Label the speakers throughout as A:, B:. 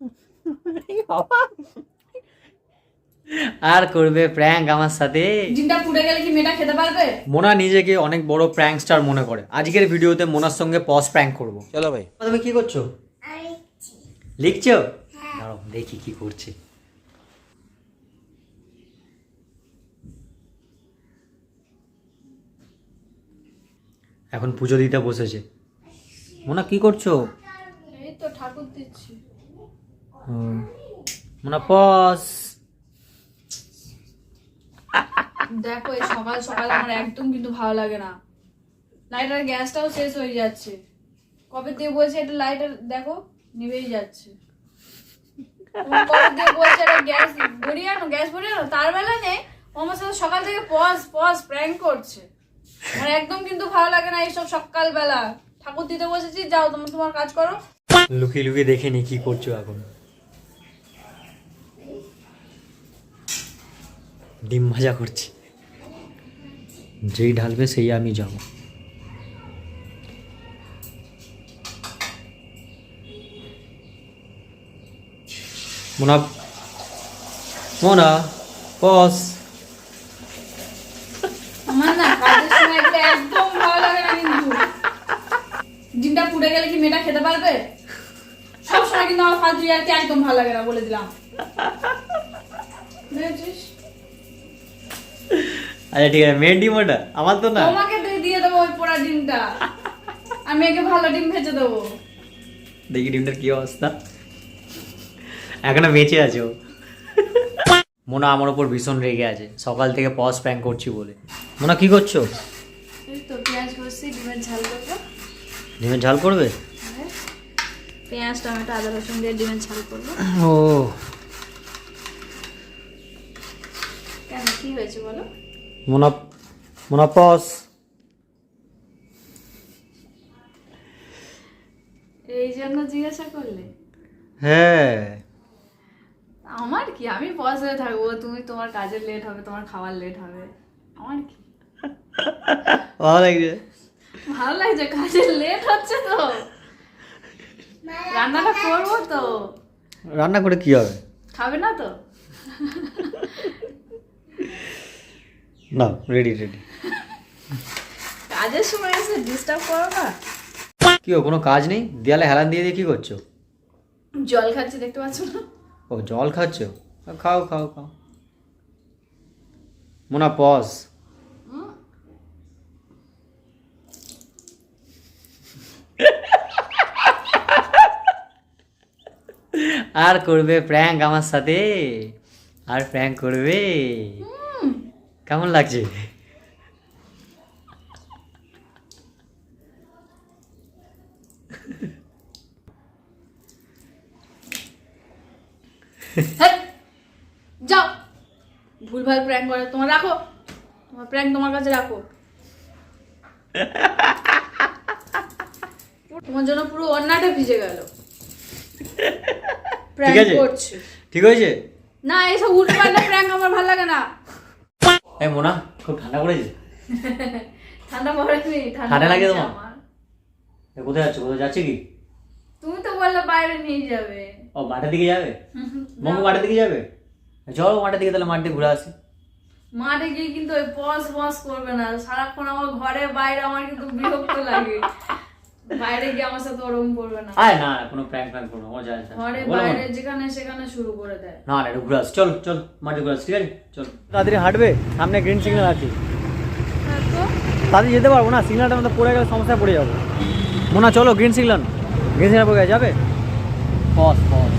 A: আর করবে প্র্যাঙ্ক আমার সাথে?
B: ডিমটা পুড়ে গেলে কি মেয়েটা খেতে পারবে?
A: মোনা নিজেকে অনেক বড় প্র্যাঙ্ক স্টার মনে করে। আজকের ভিডিওতে মোনার সঙ্গে পজ প্র্যাঙ্ক করব।
C: চলো ভাই।
A: তুমি কি করছ? লিখছো? দাঁড়াও দেখি কি করছে। এখন পুজো দিতে বসেছে। মোনা কি করছ?
B: এই তো ঠাকুর দিচ্ছি।
A: মোনা পজ
B: দেখো এই সকাল সকাল আমার একদম কিন্তু ভালো লাগে না। লাইটার গ্যাসটাও শেষ হয়ে যাচ্ছে। কবে দিয়ে বলছে এটা লাইটার দেখো নিভেই যাচ্ছে। তোমার কবে দিয়ে বলছে এটা গ্যাস ভরিয়ে আনো গ্যাস ভরিয়ে আনো? তার বেলা নেই। আমার সাথে সকাল থেকে পজ পজ প্র্যাঙ্ক করছে। আমার একদম কিন্তু ভালো লাগে না এইসব সকালবেলা। ঠাকুর দিতে বসেছি যাও তুমি তোমার কাজ করো।
A: লুকিয়ে লুকিয়ে দেখে নি কি করছ এখন। ডিম ভাজা করছি। যেই ঢালবে সেই আমি যাব। মোনা মোনা
B: সময় একদম ভালো লাগে না ডিমটা পুড়ে গেলে কি মেয়েটা খেতে পারবে? সব সময় কিন্তু আমার ফালতু আর একদম ভালো লাগে না বলে দিলাম। বুঝেছিস?
A: আচ্ছা ঠিক আছে মেয়ের ডিম ওটা। আমার তো না।
B: তোমাকে দিয়ে- দিয়ে দেবো ওই পোড়া ডিমটা। আমি একে ভালো ডিম ভেজে দেবো।
A: দেখি ডিমটার কি অবস্থা। এখনও বেঁচে আছে ও। মোনা আমার ওপর ভীষণ রেগে আছে। সকাল থেকে পজ প্যাং করছি বলে। মোনা কি করছ?
B: ডিমের ঝাল করব।
A: ডিমের ঝাল করবে?
B: পেঁয়াজ টমেটো আদা রসুন দিয়ে ডিমের ঝাল করব।
A: ও।
B: কেন কি হয়েছে বলো?
A: মোনা মোনা
B: এই জন্য জিজ্ঞাসা করলে?
A: হ্যাঁ।
B: আমার কি? আমি পজ হয়ে থাকব। তুমি তোমার কাজের লেট হবে তোমার খাওয়ার লেট হবে। আমার কি?
A: ভালো লাগছে।
B: ভালো লাগছে? কাজের লেট হচ্ছে তো। রান্নাটা করব তো।
A: রান্না করে কি হবে?
B: খাবে না তো?
A: না রেডি রেডি
B: কাজের সময় এসে ডিস্টার্ব করো না।
A: কি ও কোনো কাজ নেই? দেয়ালে হেলান দিয়ে দিয়ে কি করছ?
B: জল খাচ্ছি দেখতে পাচ্ছ না?
A: ও জল খাচ্ছো? খাও খাও খাও। মোনা পজ আর করবে প্র্যাঙ্ক আমার সাথে? আর প্র্যাঙ্ক করবে? কেমন লাগছে?
B: যাও। ভুলভাল প্র্যাঙ্ক করে তোমার রাখো। তোমার প্র্যাঙ্ক তোমার কাছে রাখো। তোমার জন্য পুরো অন্যটা ভিজে গেল। প্র্যাঙ্ক
A: আছে?
B: করছে।
A: ঠিক হয়েছে?
B: না এসব উল্টো প্র্যাঙ্ক আমার ভালো লাগে না।
A: এই মোনা খুব ঠান্ডা পড়েছে?
B: ঠান্ডা পড়েনি
A: ঠান্ডা লাগে তোমার? এ, কোথায় যাচ্ছে? কোথায় যাচ্ছে কি?
B: তুমি তো বললে বাইরে নিয়ে যাবে।
A: ও মাঠের দিকে যাবে? মম্মু মাঠের দিকে যাবে? চলো মাঠের দিকে তাহলে মাঠ দিয়ে ঘুরে আসি।
B: মাঠে গিয়ে কিন্তু ওই পস পস করবে না। সারাক্ষণ আমার ঘরে বাইরে আমার কিন্তু বিরক্ত লাগে। বাইরে গিয়ে আমার সাথে ওরকম করবে না।
A: আয় না কোনো প্র্যাঙ্ক প্র্যাঙ্ক করব মজা আছে। আরে
B: বাইরে যেখানে সেখানে শুরু করে দেয়।
A: না না ঘুরাস। চল চল মাঠে ঘুরাস ঠিক আছে? চল। তাড়াতাড়ি হাঁটবে সামনে গ্রিন সিগন্যাল আছে। তাড়াতাড়ি যেতে পারব না সিগন্যালটা পড়ে গেলে সমস্যায় পড়ে যাব। মোনা চলো গ্রিন সিগন্যাল গ্রিন সিগন্যাল পড়ে যাবে? বস পস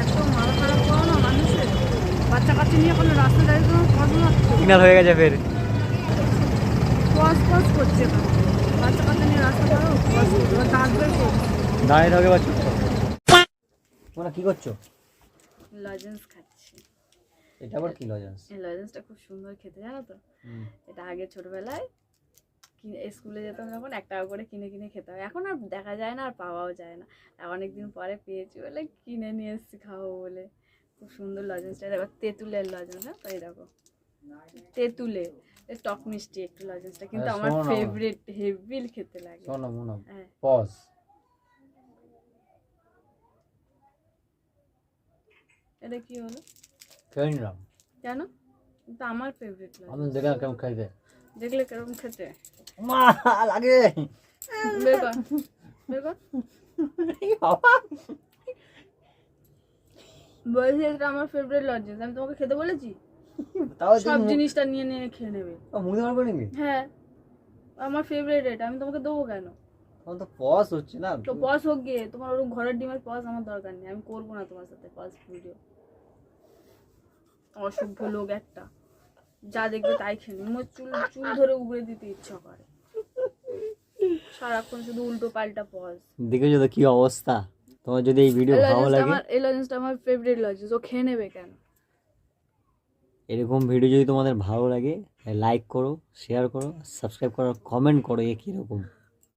B: এত মাথা খারাপ করো না মানুষের বাচ্চা কাচ্চা নিয়ে কোনো রাস্তা দাঁড়িয়ে
A: হয়ে গেছে ফের।
B: পস পস করছে বাচ্চা কাচ্চা নিয়ে রাস্তা দাঁত বের
A: দাঁড়িয়ে থাকবে বা চুপ তোমরা কি করছ?
B: লজেন্স খাচ্ছি।
A: এটা আবার কি লজেন্স
B: এই লজেন্সটা খুব সুন্দর খেতে জানো তো? এটা আগে ছোটবেলায় কিনে স্কুলে যেতাম যখন এক টাকা করে কিনে কিনে খেতে হয়। এখন আর দেখা যায় না আর পাওয়াও যায় না। অনেকদিন পরে পেয়েছি বলে কিনে নিয়ে এসেছি খাব বলে। খুব সুন্দর লজেন্সটা দেখো তেঁতুলের লজেন্স হ্যাঁ? তো এই দেখো। তেঁতুলে। টক মিষ্টি একটু লজেন্সটা কিন্তু আমার ফেভারিট হেভিল খেতে লাগে।
A: শোনো মোনা
B: হ্যাঁ।
A: পজ
B: এটা কি হলো?
A: খেয়ে নিলাম
B: কেন? কিন্তু আমার ফেভারিট লাগে
A: আমি দেখলাম কেমন খাইতে
B: দেখলে কেরকম খেতে?
A: মা লাগে।
B: বের কর বের কর বলছি এটা আমার ফেভারিট লজেন্স। আমি তোমাকে খেতে বলেছি?
A: তাও
B: সব জিনিসটা নিয়ে নিয়ে খেয়ে নেবে।
A: মুখে মারবো নাকি
B: হ্যাঁ। আমার ফেভারিট এটা। আমি তোমাকে দেবো কেন?
A: আমার তো পজ হচ্ছে না।
B: তো পজ হোক গিয়ে। তোমার ওরকম ঘরের ডিমের পজ আমার দরকার নেই। আমি করব না তোমার সাথে পজ ভিডিও অসভ্য লোক একটা। যা দেখবে তাই খেয়ে নেবে। আমার চুল চুল ধরে উগড়ে দিতে ইচ্ছা করে। সারাক্ষণ শুধু উল্টো পাল্টা পজ
A: দেখেছ তো কি অবস্থা? তোমার যদি এই ভিডিও ভালো লাগে
B: আমার এই লজেন্সটা আমার ফেভারিট লজেন্স ও খেয়ে নেবে কেন?
A: এরকম ভিডিও যদি তোমাদের ভালো লাগে লাইক করো শেয়ার করো সাবস্ক্রাইব করো কমেন্ট করো এ কীরকম।